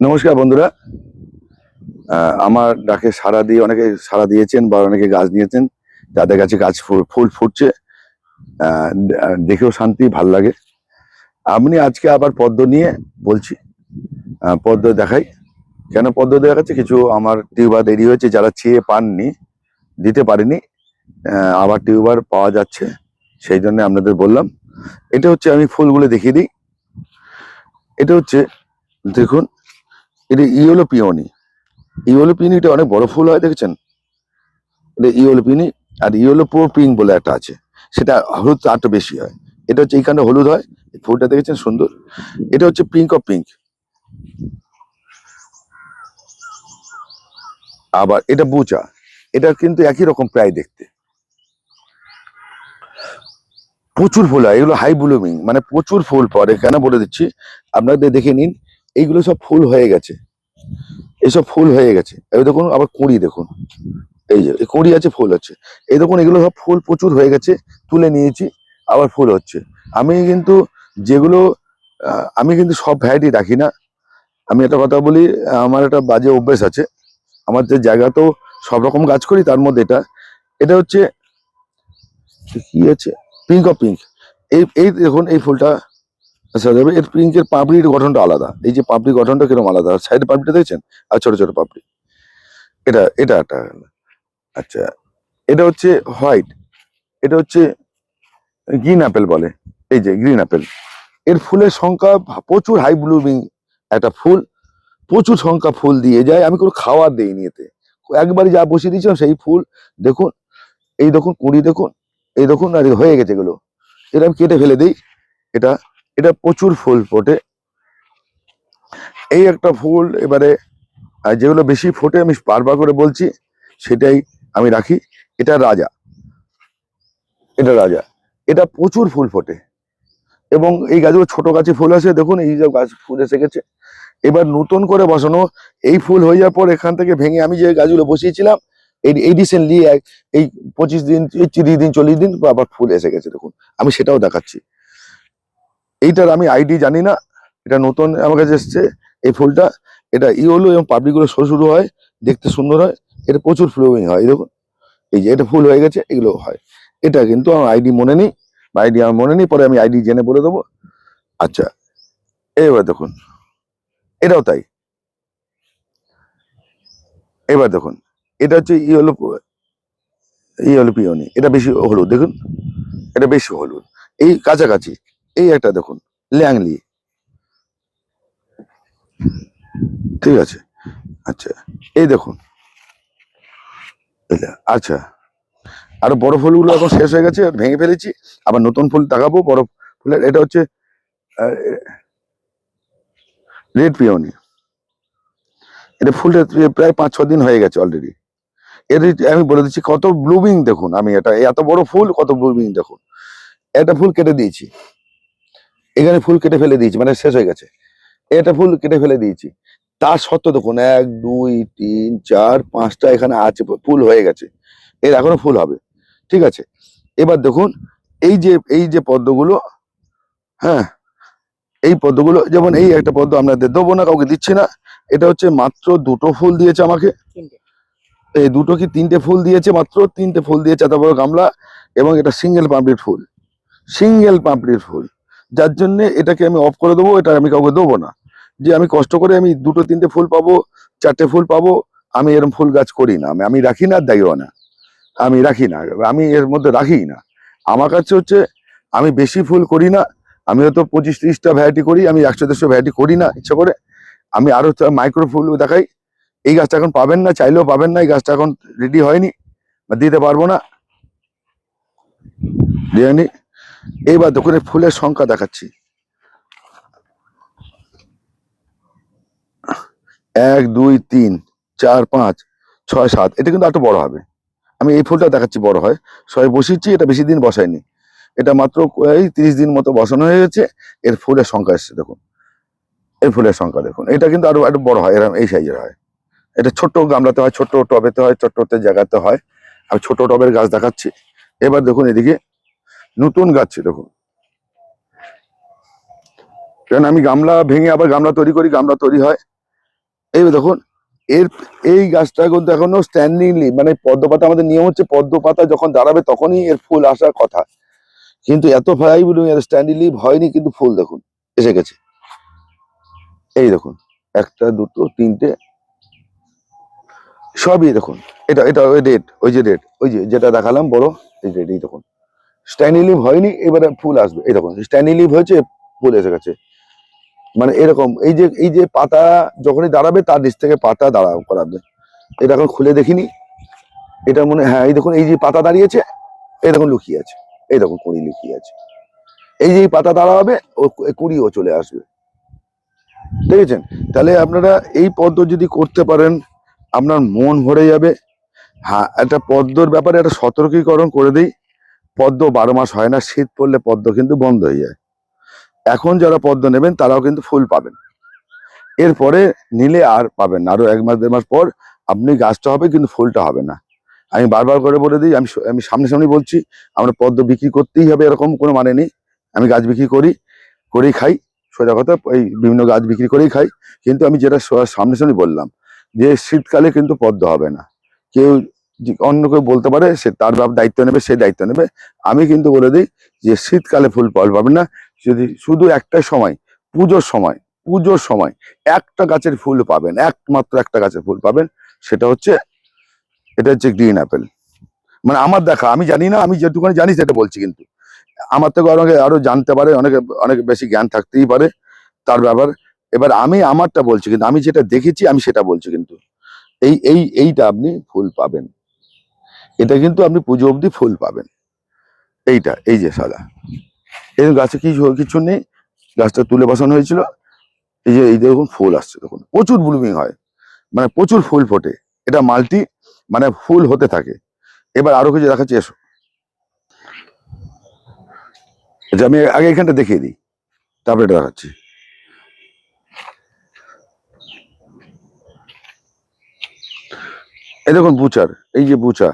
নমস্কার বন্ধুরা। আমার ডাকে সাড়া দিয়ে অনেকে সাড়া দিয়েছেন বা অনেকে গাছ নিয়েছেন যাদের কাছে গাছ ফুল ফুটছে দেখেও শান্তি, ভালো লাগে। আপনি আজকে আবার পদ্ম নিয়ে বলছি পদ্ম দেখাই। কেন পদ্ম দেখাচ্ছে কিছু? আমার টিউবার দেরি হয়েছে, যারা চেয়ে পাননি, দিতে পারিনি আবার টিউবার পাওয়া যাচ্ছে, সেই জন্য আপনাদের বললাম। এটা হচ্ছে আমি ফুলগুলো দেখিয়ে দিই। এটা হচ্ছে, দেখুন এটা ইয়েলো পিওনি ইয়েলো পিনিটা অনেক বড় ফুল হয়, দেখেছেন? এটা ইয়েলো পিনি আর ইয়েলো প্রো পিঙ্ক বলে একটা আছে। সেটা হলুদ আরটা বেশি হয়। এটা হচ্ছে এইখানে হলুদ হয়। ফুলটা দেখেছেন সুন্দর? এটা হচ্ছে পিঙ্ক অফ পিঙ্ক। আবার এটা বুচা। এটা কিন্তু একই রকম প্রায় দেখতে। প্রচুর ফুল হয়। এগুলো হাই ব্লুমিং। মানে প্রচুর ফুল পরে কেন বলে দিচ্ছি? আপনাদের দেখে নিন। এইগুলো সব ফুল হয়ে গেছে। এইসব ফুল হয়ে গেছে। এই দেখুন, আবার কুড়ি দেখুন। এই যে কুড়ি আছে, ফুল হচ্ছে। এই দেখুন, এগুলো সব ফুল প্রচুর হয়ে গেছে, তুলে নিয়েছি, আবার ফুল হচ্ছে। আমি কিন্তু যেগুলো আমি কিন্তু সব ভ্যারাইটি রাখি না। আমি একটা কথা বলি, আমার একটা বাজে অভ্যেস আছে। আমার যে জায়গাতেও সব রকম গাছ করি, তার মধ্যে এটা। এটা হচ্ছে, কি আছে? পিঙ্ক অফ পিঙ্ক এই এই দেখুন, এই ফুলটা আচ্ছা যাবে এর পিঙ্কের পাপড়ির গঠনটা আলাদা। এই যে পাপড়ি গঠনটা কীরকম আলাদা? সাইড পাপড়িটা দেখছেন? আর ছোট ছোট পাপড়ি। এটা এটা একটা আচ্ছা এটা হচ্ছে হোয়াইট, এটা হচ্ছে গ্রিন অ্যাপেল বলে। এই যে গ্রিন অ্যাপেল। এর ফুলের সংখ্যা, প্রচুর হাই ব্লুমিং একটা ফুল। প্রচুর সংখ্যা ফুল দিয়ে যায়। আমি কোনো খাওয়ার দিইনি এতে। একবারই যা বসিয়ে দিয়েছিলাম সেই ফুল, দেখুন, এই দেখুন, কুড়ি দেখুন, এই দেখুন, আর হয়ে গেছে এগুলো। এটা আমি কেটে ফেলে দিই। এটা এটা প্রচুর ফুল ফোটে। এই একটা ফুল এবারে যেগুলো বেশি ফোটে আমি বারবার করে বলছি, সেটাই আমি রাখি। এটা রাজা। এটা রাজা। এটা প্রচুর ফুল ফোটে। এবং এই গাছগুলো ছোট গাছে ফুল আছে দেখুন, এই যে গাছ ফুল এসে গেছে এবার নতুন করে বসানো, এই ফুল হয়ে যাওয়ার পর এখান থেকে ভেঙে আমি যে গাছগুলো বসিয়েছিলাম, এই এই রিসেন্টলি এই পঁচিশ দিন, তিরিশ দিন, চল্লিশ দিন আবার ফুল এসে গেছে, দেখুন। আমি সেটাও দেখাচ্ছি। এইটার আমি আইডি জানি না, এটা নতুন আমার কাছে এসছে, এই ফুলটা, এটা ইয়েলো এবং পাপড়িগুলো সরু সরু হয়, দেখতে সুন্দর হয়, এটা প্রচুর ফ্লোয়িং হয় দেখুন, এই যে এটা ফুল হয়ে গেছে, এগুলো হয়, এটা কিন্তু আমার আইডি মনে নেই, বা আইডি আমার মনে নেই, পরে আমি আইডি জেনে বলে দেবো আচ্ছা এবার দেখুন, এটাও তাই, এবার দেখুন, এটা হচ্ছে ইয়েলো ইয়েলো পিওনি, এটা বেশি হলুদ, দেখুন, এটা বেশি হলুদ, এই কাছাকাছি এই একটা দেখুন ল্যাংলি ঠিক আছে? আচ্ছা এই দেখুন। আচ্ছা। আরও বড় ফুলগুলো এখন শেষ হয়ে গেছে, ভেঙে ফেলেছি। আবার নতুন ফুল দেখাবো, বড় ফুলের। এটা হচ্ছে রেড পিওনি। এটা ফুলটা প্রায় পাঁচ, ছ দিন হয়ে গেছে অলরেডি এর আমি বলে দিচ্ছি, কত ব্লুমিং দেখুন আমি এটা, এত বড় ফুল, কত ব্লুমিং দেখুন। একটা ফুল কেটে দিয়েছি। এখানে ফুল কেটে ফেলে দিয়েছি মানে শেষ হয়ে গেছে। এটা ফুল কেটে ফেলে দিয়েছি। তার সত্ত্বেও দেখুন এক দুই তিন চার পাঁচটা এখানে আছে ফুল হয়ে গেছে। এর এখনও ফুল হবে। ঠিক আছে? এবার দেখুন এই যে এই যে পদ্মগুলো হ্যাঁ এই পদ্মগুলো যেমন এই একটা পদ্ম আপনাদের দেবো না কাউকে দিচ্ছি না। এটা হচ্ছে মাত্র দুটো ফুল দিয়েছে আমাকে। এই দুটো কি তিনটে ফুল দিয়েছে মাত্র? তিনটে ফুল দিয়েছে এত বড় গামলা এবং এটা সিঙ্গেল পাপড়ির ফুল। সিঙ্গেল পাপড়ির ফুল। যার জন্য এটাকে আমি অফ করে দেবো, এটা আমি কাউকে দেবো না। যে আমি কষ্ট করে আমি দুটো, তিনটে ফুল পাবো, চারটে ফুল পাবো, আমি এরকম ফুল গাছ করি না। আমি আমি রাখি না দেয়ও না। আমি রাখি না। আমি এর মধ্যে রাখি না। আমার কাছে হচ্ছে, আমি বেশি ফুল করি না, আমি হয়তো পঁচিশ, ত্রিশটা ভ্যারাইটি করি, আমি একশো, দেড়শো ভ্যারাইটি করি না, ইচ্ছা করে। আমি আরও মাইক্রো ফুল দেখাই। এই গাছটা এখন পাবেন না, চাইলেও পাবেন না, এই গাছটা এখন রেডি হয়নি দিতে পারব না। দিইনি এইবার দোকানে ফুলের সংখ্যা দেখাচ্ছি। এক, দুই, তিন, চার, পাঁচ, ছয়, সাত, এটা কিন্তু একটু বড় হবে। আমি এই ফুলটা দেখাচ্ছি বড় হয়। সবাই বসিয়েছি, এটা বেশি দিন বসাইনি। এটা মাত্র এই তিরিশ দিন মতো বসানো হয়ে গেছে। এর ফুলের সংখ্যা এসছে, দেখুন। এই ফুলের সংখ্যা, দেখুন। এটা কিন্তু আরও একটু বড় হয় এরকম এই সাইজের হয়। এটা ছোট্ট গামলাতে হয়, ছোট্ট টবেতে হয় ছোট্ট জায়গাতে হয়। আমি ছোট টবের গাছ দেখাচ্ছি। এবার দেখুন এদিকে নতুন গাছ দেখুন কারণ আমি গামলা ভেঙে আবার গামলা তৈরি করি, গামলা তৈরি হয়। এই দেখুন, এর, এই গাছটা কিন্তু এখনও স্ট্যান্ডিং লিভ মানে পদ্ম পাতা আমাদের নিয়ম হচ্ছে পদ্ম পাতা যখন দাঁড়াবে তখনই এর ফুল আসার কথা। কিন্তু এত ফ্লাই বলুন এর স্ট্যান্ডিং লিভ হয়নি কিন্তু ফুল দেখুন, এসে গেছে। এই দেখুন, একটা, দুটো, তিনটে। সবই দেখুন, এটা এটা ওই রেড ওই যে রেড ওই যে যেটা দেখালাম বড়, এই রেড এই দেখুন। স্ট্যান্ডিং লিভ হয়নি, এবারে ফুল আসবে। এই দেখুন স্ট্যান্ডিং লিভ হয়েছে, ফুল এসে গেছে। মানে এরকম, এই যে এই যে পাতা যখনই দাঁড়াবে, তার নিচ থেকে পাতা দাঁড়া করাবে। এটা এখন খুলে দেখিনি। এটা মনে হ্যাঁ এই দেখুন, এই যে পাতা দাঁড়িয়েছে, এই দেখুন লুকিয়ে আছে। এই দেখুন, কুড়ি লুকিয়ে আছে। এই যে পাতা দাঁড়াবে, ও কুড়িও চলে আসবে। দেখেছেন? তাহলে আপনারা এই পদ্ম যদি করতে পারেন, আপনার মন ভরে যাবে। হ্যাঁ একটা পদ্মর ব্যাপারে একটা সতর্কীকরণ করে দিই। পদ্ম বারো মাস হয় না, শীত পড়লে পদ্ম কিন্তু বন্ধ হয়ে যায়। এখন যারা পদ্ম নেবেন, তারাও কিন্তু ফুল পাবেন। এরপরে নিলে আর পাবেন না। আরও এক মাস, দেড় মাস পর আপনি গাছটা হবে, কিন্তু ফুলটা হবে না। আমি বারবার করে বলে দিই, আমি আমি সামনে সামনে বলছি, আমরা পদ্ম বিক্রি করতেই হবে, এরকম কোনো মানে নেই। আমি গাছ বিক্রি করি, করেই খাই। সোজা কথা, এই বিভিন্ন গাছ বিক্রি করেই খাই। কিন্তু আমি যেটা স- সামনে সামনে বললাম, যে শীতকালে কিন্তু পদ্ম হবে না। কেউ অন্য কেউ বলতে পারে, সে তার বাপ দায়িত্ব নেবে, সে দায়িত্ব নেবে। আমি কিন্তু বলে দিই যে শীতকালে ফুল ফল পাবেন না। যদি শুধু একটা সময়, পুজোর সময় পুজোর সময় একটা গাছের ফুল পাবেন, একমাত্র একটা গাছের ফুল পাবেন, সেটা হচ্ছে, এটা হচ্ছে গ্রিন অ্যাপেল। মানে আমার দেখা, আমি জানি না, আমি যেটুকুনি জানি সেটা বলছি কিন্তু। আমার থেকে অনেকে আরও জানতে পারে, অনেকে, অনেক বেশি জ্ঞান থাকতেই পারে তার ব্যাপার। এবার আমি আমারটা বলছি কিন্তু, আমি যেটা দেখেছি, আমি সেটা বলছি কিন্তু। এই এই, এইটা আপনি ফুল পাবেন। এটা কিন্তু আপনি পুজো অবধি ফুল পাবেন। এইটা, এই যে সাদা। এই গাছে কিছু কিছু নেই। গাছটা তুলে বসানো হয়েছিল। এই যে, এই দেখুন ফুল আসছে দেখুন প্রচুর ব্লুমিং হয়। মানে প্রচুর ফুল ফোটে। এটা মাল্টি মানে ফুল হতে থাকে। এবার আরও কিছু দেখাচ্ছি, এসো। আচ্ছা আমি আগে এখানটা দেখিয়ে দিই। তারপরে এটা দেখাচ্ছি। এই দেখুন বুচার। এই যে বুচা।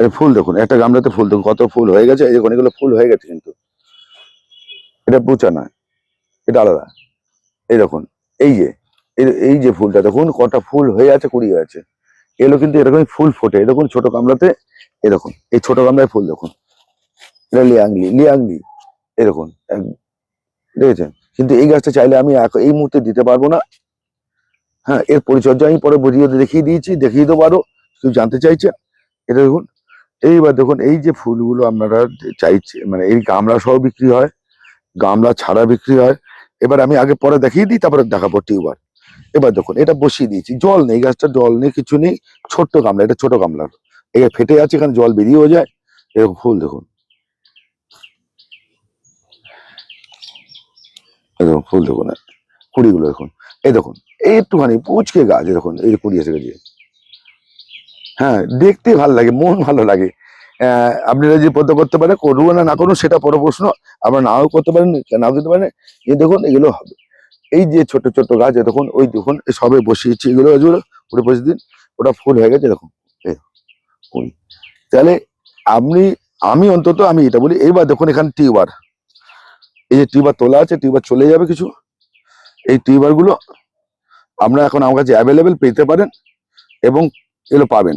এই ফুল দেখুন, একটা গামলাতে ফুল দেখুন, কত ফুল হয়ে গেছে, এই দেখুন এগুলো ফুল হয়ে গেছে কিন্তু। এটা বুচা না এটা আলাদা। এই দেখুন, এই যে, এই- যে ফুলটা দেখুন, কটা ফুল হয়ে আছে কুড়ি হয়ে আছে। এগুলো কিন্তু এরকমই ফুল ফোটে দেখুন ছোট গামলাতে দেখুন, এই ছোট গামলায় ফুল দেখুন। এটা লিয়াংলি লিয়াংলি এরকম দেখেছেন? কিন্তু এই গাছটা চাইলে আমি এই মুহূর্তে দিতে পারব না। হ্যাঁ এর পরিচর্যা আমি পরে ভিডিওতে দেখিয়ে দিয়েছি, দেখিয়ে দেবো আরও কেউ জানতে চাইছে। এটা দেখুন, এইবার দেখুন, এই যে ফুলগুলো আপনারা চাইছে মানে এই গামলা সহ বিক্রি হয়, গামলা ছাড়া বিক্রি হয়। এবার আমি আগে পরে দেখিয়ে দিই, তারপরে দেখাবো টিউবার এবার দেখুন, এটা বসিয়ে দিয়েছি। জল নেই, গাছটা জল নেই, কিছু নেই, ছোট্ট গামলা, এটা ছোট গামলার এই ফেটে আছে এখানে জল বেরিয়েও যায়। এরকম ফুল দেখুন। দেখুন, ফুল দেখুন, কুড়িগুলো দেখুন। এই দেখুন এই একটুখানি পুচকে গাছ দেখুন, এই কুড়ি এসে গেছে। হ্যাঁ দেখতে ভালো লাগে, মন ভালো লাগে। আপনারা যে পদ্ম করতে পারেন করব না না করুন, সেটা পর প্রশ্ন। আপনারা নাও করতে পারেন, নাও করতে পারেন। এই দেখুন, এগুলো হবে। এই যে ছোট ছোট গাছ দেখুন, ওই দেখুন সবে বসিয়েছি এগুলো ওটা বসে দিন ওটা ফুল হয়ে গেছে, দেখুন। তাহলে আপনি, আমি অন্তত, আমি এটা বলি, এইবার দেখুন এখানে টিউবার। এই যে টিউবার তোলা আছে, টিউবার চলে যাবে কিছু। এই টিউবারগুলো আমরা এখন আমার কাছে অ্যাভেলেবেল পেতে পারেন। এবং এগুলো পাবেন।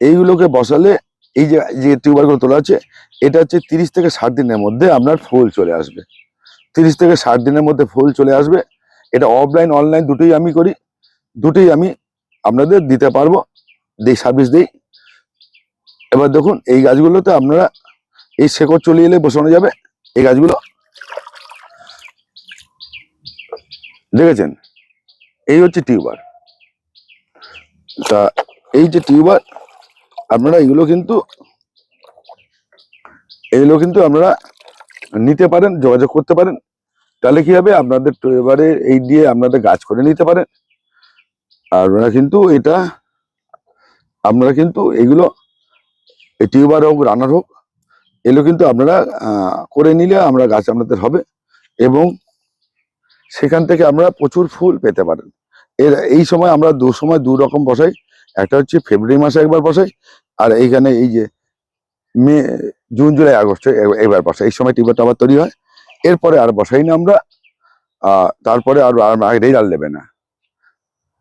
এইগুলোকে বসালে এই যে যে টিউবারগুলো তোলা আছে এটা হচ্ছে তিরিশ থেকে ষাট দিনের মধ্যে আপনার ফুল চলে আসবে। তিরিশ থেকে ষাট দিনের মধ্যে ফুল চলে আসবে। এটা অফলাইন অনলাইন দুটোই আমি করি। দুটোই আমি আপনাদের দিতে পারব। দিই সার্ভিস দিই। এবার দেখুন, এই গাছগুলোতে আপনারা এই শেকড় চলে এলে বসানো যাবে। এই গাছগুলো। দেখেছেন? এই হচ্ছে টিউবার তা এই যে টিউবার, আপনারা এগুলো কিন্তু এগুলো কিন্তু আপনারা নিতে পারেন, যোগাযোগ করতে পারেন। তাহলে কি হবে? আপনাদের এবারে এই দিয়ে আপনাদের গাছ করে নিতে পারেন। আপনারা কিন্তু এটা, আপনারা কিন্তু এগুলো টিউবার হোক, রানার হোক, এগুলো কিন্তু আপনারা করে নিলে আমরা গাছ আপনাদের হবে এবং সেখান থেকে আমরা প্রচুর ফুল পেতে পারেন। এর, এই সময় আমরা দু সময় দু রকম বসাই। একটা হচ্ছে ফেব্রুয়ারি মাসে একবার বসাই আর এইখানে এই যে মে জুন জুলাই আগস্টে এবার বসাই এই সময় টিউবারটা আবার তৈরি হয়। এরপরে আর বসাই না আমরা। তারপরে আর রেজাল্ট দেবে না।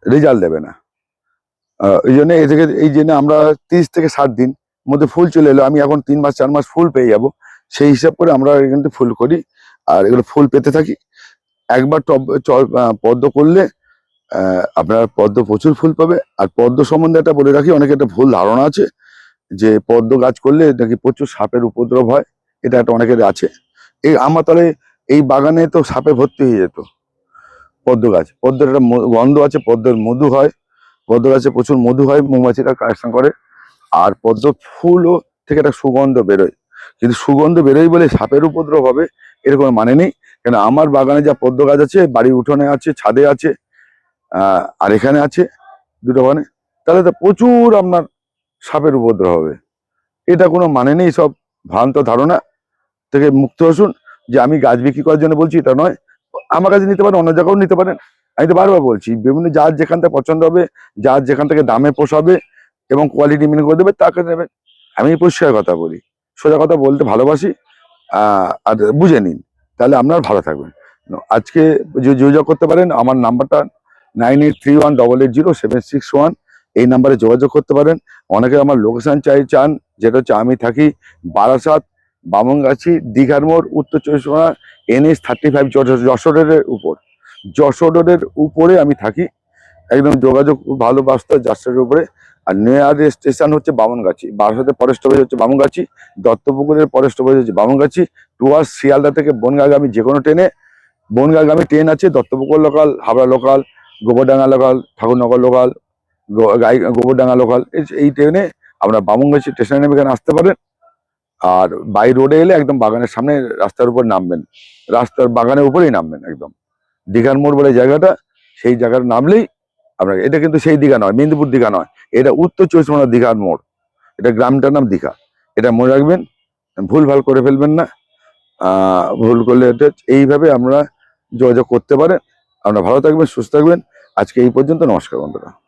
রেজাল্ট দেবে না। এই জন্য এ থেকে, এই জন্য আমরা তিরিশ থেকে ষাট দিন মধ্যে ফুল চলে এলো। আমি এখন তিন মাস, চার মাস ফুল পেয়ে যাব। সেই হিসাব করে আমরা কিন্তু ফুল করি। আর এগুলো ফুল পেতে থাকি। একবার টব পদ্ম করলে আপনার পদ্ম প্রচুর ফুল পাবে। আর পদ্ম সম্বন্ধে একটা বলে রাখি অনেকে একটা ভুল ধারণা আছে যে পদ্ম গাছ করলে নাকি প্রচুর সাপের উপদ্রব হয়, এটা একটা অনেকের আছে। এই আমার তাহলে এই বাগানে তো সাপে ভর্তি হয়ে যেত, পদ্ম গাছ। পদ্মের একটা গন্ধ আছে, পদ্মের মধু হয়। পদ্ম গাছে প্রচুর মধু হয়, মৌমাছিরা কালেকশন করে। আর পদ্ম ফুলও থেকে একটা সুগন্ধ বেরোয়। কিন্তু সুগন্ধ বেরোয় বলে সাপের উপদ্রব হবে, এরকম মানে নেই। কেন, আমার বাগানে যা পদ্ম গাছ আছে, বাড়ির উঠোনে আছে, ছাদে আছে আর এখানে আছে দুটো বাগানে তাহলে তো প্রচুর আপনার সাপের উপদ্রব হবে। এটা কোনো মানে নেই সব ভ্রান্ত ধারণা থেকে মুক্ত আসুন। যে আমি গাছ বিক্রি করার জন্য বলছি, এটা নয়। আমার কাছে নিতে পারেন, অন্য জায়গাও নিতে পারেন। আমি তো বারবার বলছি, বিভিন্ন যার যেখান থেকে পছন্দ হবে, যার যেখান থেকে দামে পোষাবে এবং কোয়ালিটি মেনে করে দেবে, তাকে নেবেন। আমি পরিষ্কার কথা বলি, সোজা কথা বলতে ভালোবাসি আর বুঝে নিন। তাহলে আপনার ভালো থাকবেন। আজকে যোগাযোগ করতে পারেন, আমার নাম্বারটা nine eight three one double eight zero seven six one. এই নাম্বারে যোগাযোগ করতে পারেন। অনেকে আমার লোকেশন চাই চান, যেটা হচ্ছে আমি থাকি বারাসাত, বামনগাছি, দীঘার মোড়, উত্তর চব্বিশ পরগনা এনএস থার্টি ফাইভ যশোরের উপর। যশোরের উপরে আমি থাকি। একদম যোগাযোগ ভালো বাস্তব যশোরের উপরে। আর নেয়ার স্টেশন হচ্ছে বামনগাছি। বারাসাতের ফরেস্ট অফিস হচ্ছে বামনগাছি, দত্তপুকুরের ফরেস্ট অফিস হচ্ছে বামনগাছি। টুয়ার্স শিয়ালদা থেকে বনগাগামী যে কোনো ট্রেনে বনগাগামী ট্রেন আছে, Duttapukur local Habra local Gobardanga local Thakurnagar local গাই, গোবরডাঙ্গা লোকাল এই- ট্রেনে আমরা বামনগাছি স্টেশনে নেমে এখানে আসতে পারেন। আর বাই রোডে এলে একদম বাগানের সামনে রাস্তার উপর নামবেন। রাস্তার বাগানের উপরেই নামবেন একদম। দীঘার মোড় বলে জায়গাটা, সেই জায়গার নামলেই আপনার এটা কিন্তু সেই দীঘা নয়, মেদিনীপুর দীঘা নয়। এটা উত্তর চব্বিশ পরগনা দীঘার মোড়। এটা গ্রামটার নাম দীঘা। এটা মনে রাখবেন ভুল ভালো করে ফেলবেন না। ভুল করলে এটা এইভাবে আমরা যোগাযোগ করতে পারেন। আপনারা ভালো থাকবেন, সুস্থ থাকবেন। আজকে এই পর্যন্ত নমস্কার বন্ধুরা।